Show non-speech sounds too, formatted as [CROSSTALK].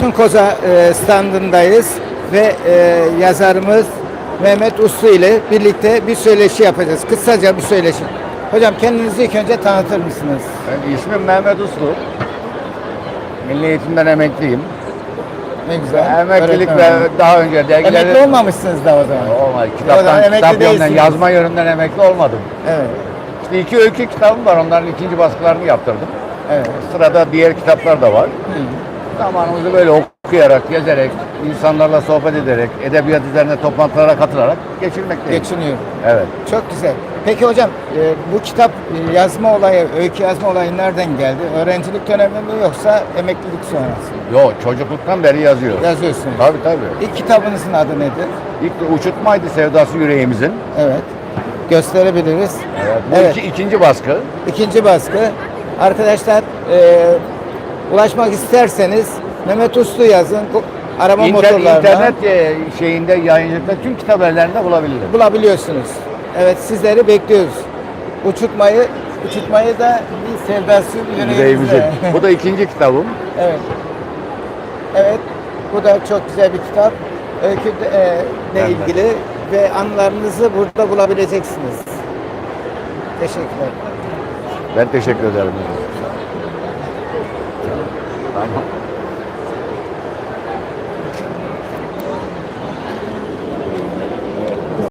Altın Koza e, standındayız ve e, yazarımız Mehmet Uslu ile birlikte bir söyleşi yapacağız. Kısaca bir söyleşi. Hocam kendinizi ilk önce tanıtır mısınız? Ben ismim Mehmet Uslu. Milli Eğitimden emekliyim. Ne güzel. Emeklilik ve daha önce dergileri... Emekli olmamışsınız da o zaman. Olmadı. Kitaptan, kitap yönünden, değilsiniz. yazma yönünden emekli olmadım. Evet. İşte iki öykü kitabım var. Onların ikinci baskılarını yaptırdım. Evet. Sırada diğer kitaplar da var. Zamanımızı böyle okuyarak, gezerek, insanlarla sohbet ederek, edebiyat üzerine toplantılara katılarak geçirmekteyim. Geçiniyor. Evet. Çok güzel. Peki hocam e, bu kitap e, yazma olayı, öykü yazma olayı nereden geldi? Öğrencilik dönemi mi yoksa emeklilik sonrası? mı? Yo çocukluktan beri yazıyor. Yazıyorsunuz. Tabii tabii. İlk kitabınızın adı nedir? İlk uçurtmaydı sevdası yüreğimizin. Evet. Gösterebiliriz. Evet. Bu Evet. iki- ikinci baskı. İkinci baskı. Arkadaşlar e, ulaşmak isterseniz Mehmet Uslu yazın. Arama İnter, motorlarına internet e, şeyinde yayıncılıkta tüm kitap evlerinde bulabilirim. bulabiliyorsunuz. Evet sizleri bekliyoruz. Uçurtmayı, uçurtmayı da bir sevdası Yüreğimizin. yüreğimizde. Bu da [LAUGHS] ikinci kitabım. evet. Evet. Bu da çok güzel bir kitap. Öykü e, ile ilgili ve anılarınızı burada bulabileceksiniz. Teşekkürler. Ben teşekkür ederim. Tamam.